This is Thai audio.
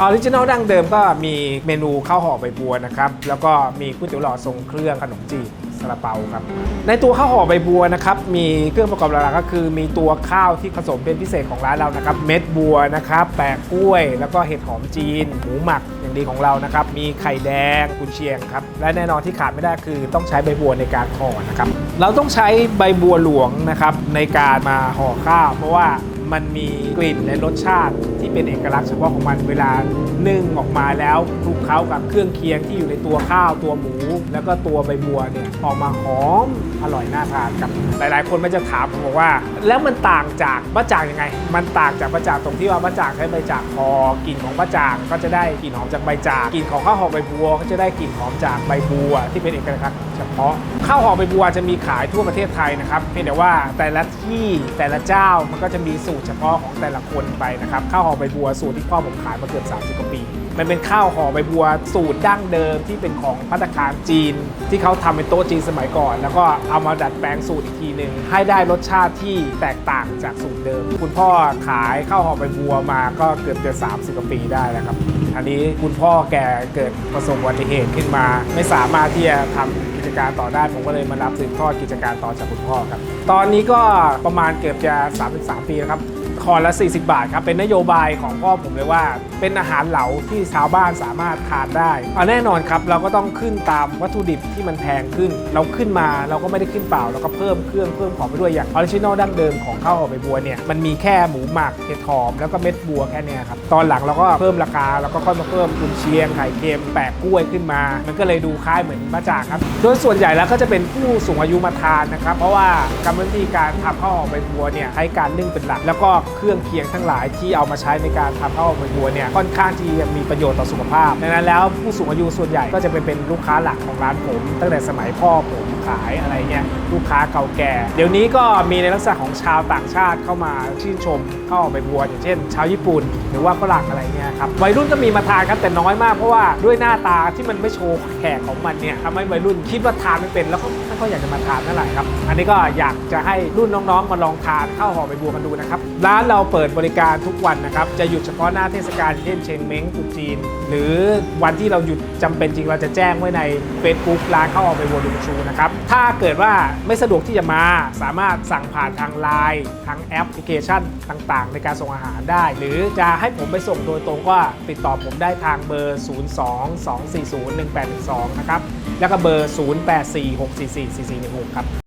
ออริจินอลดั้งเดิมก็มีเมนูข้าวห่อใบบัวนะครับ แล้วก็มีก๋วยเตี๋ยวหลอดทรงเครื่องขนมจีบซาลาเปาครับ ในตัวข้าวห่อใบบัวนะครับ มีเครื่องประกอบหลักๆก็คือ มีตัวข้าวที่ผสมเป็นพิเศษของร้านเรานะครับ เม็ดบัวนะครับแปะกล้วย แล้วก็เห็ดหอมจีน หมูหมักอย่างดีของเรานะครับ มีไข่แดงกุนเชียงครับ และแน่นอนที่ขาดไม่ได้คือต้องใช้ใบบัวในการห่อนะครับ เราต้องใช้ใบบัวหลวงนะครับในการมาห่อข้าว เพราะว่า มันมีกลิ่นและรสชาติที่เป็นเอกลักษณ์เฉพาะของมันเวลานึ่งออกมาแล้วคลุกเคล้ากับเครื่องเคียงที่อยู่ในตัวข้าวตัวหมู แล้วก็ตัวใบบัวเนี่ยออกมาหอมอร่อยน่าทานครับหลาย ๆ คนมันจะถามผมบอกว่า แล้วมันต่างจากบะจ่างยังไง มันต่างจากบะจ่างตรงที่ว่าบะจ่างใช้ใบจ่างพอกลิ่นของบะจ่างก็จะได้กลิ่นหอมจากใบจ่างกลิ่นของข้าวหอมใบบัว ก็จะได้กลิ่นหอมจากใบบัว ที่เป็นเอกลักษณ์เฉพาะข้าวหอมใบบัวจะมีขายทั่วประเทศไทยนะครับเพียงแต่ว่าแต่ละที่แต่ละเจ้ามันก็จะมีสูตรเฉพาะของแต่ละคนไปนะครับข้าวห่อใบบัวสูตรที่พ่อผมขายมาเกือบ 30กว่าปี มันเป็นข้าวห่อใบบัวสูตรดั้งเดิมที่เป็นของพัตตาคารจีน ที่เขาทำเป็นโต๊ะจีนสมัยก่อน แล้วก็เอามาดัดแปลงสูตรอีกทีหนึ่งให้ได้รสชาติที่แตกต่างจากสูตรเดิม คุณพ่อขายข้าวห่อใบบัวมาก็เกือบจะ30กว่าปีได้แล้วครับอันนี้คุณพ่อแกเกิดประสบอุบัติเหตุขึ้นมา ไม่สามารถที่จะทำ การต่อได้ผมก็เลยมารับสืบทอดกิจการต่อจากคุณพ่อครับ ตอนนี้ก็ประมาณเกือบจะ 33 ปีแล้วครับ คอละ 40 บาทครับ เป็นนโยบายของพ่อผมเลยว่า เป็นอาหารเหลาที่ชาวบ้านสามารถทานได้เอาแน่นอนครับ เราก็ต้องขึ้นตามวัตถุดิบที่มันแพงขึ้น เราขึ้นมาเราก็ไม่ได้ขึ้นเปล่า เราก็เพิ่มเครื่องเพิ่มของไปด้วยอย่างออริจินอลดั้งเดิมของข้าวหอมใบบัวเนี่ยมันมีแค่หมูหมักเห็ดหอมแล้วก็เม็ดบัวแค่นี้ครับตอนหลังเราก็เพิ่มราคาแล้วก็ค่อยมาเพิ่มกุนเชียงไข่เค็มแปะกล้วยขึ้นมา มันก็เลยดูคล้ายเหมือนบะจ่างครับโดยส่วนใหญ่แล้วก็จะเป็นผู้สูงอายุมาทานนะครับเพราะว่ากรรมวิธีการทำข้าวหอมใบบัวเนี่ยใช้การนึ่งเป็นหลักแล้วก็เครื่องเคียงทั้งหลายที่เอามาใช้ในการทำข้าวมันวัวเนี่ยค่อนข้างที่จะมีประโยชน์ต่อสุขภาพดังนั้นแล้วผู้สูงอายุส่วนใหญ่ก็จะไปเป็นลูกค้าหลักของร้านผม ตั้งแต่สมัยพ่อผม ขายอะไรเงี้ยลูกค้าเก่าแก่ เดี๋ยวนี้ก็มีในลักษณะของชาวต่างชาติเข้ามาชื่นชมเข้าวหอมใบบัวอย่างเช่น ชาวญี่ปุ่น หรือว่าฝรั่งอะไรเงี้ยครับวัยรุ่นก็มีมาทานครับแต่น้อยมากเพราะว่าด้วยหน้าตาที่มันไม่โชว์แขกของมันเนี่ยทำให้วัยรุ่นคิดว่าทานไม่เป็นแล้วก็ไม่ค่อยอยากจะมาทานเท่าไหร่ครับอันนี้ก็อยากจะให้รุ่นน้องๆมาลองทานข้าวห่อใบบัวกันดูนะครับร้านเราเปิดบริการทุกวันนะครับจะหยุดเฉพาะหน้าเทศกาลเช่นเชงเม้งตุจีน หรือวันที่เราหยุดจำเป็นจริงเราจะแจ้งไว้ใน Facebook ร้านข้าวหอใบบัวลุงชูนะครับถ้าเกิดว่าไม่สะดวกที่จะมาสามารถสั่งผ่านทางไลน์ทางแอปพลิเคชันต่างๆ ในการส่งอาหารได้ หรือจะให้ผมไปส่งโดยตรงก็ติดต่อผมได้ทางเบอร์ 022401812 นะครับ แล้วก็เบอร์ 0846444416 ครับ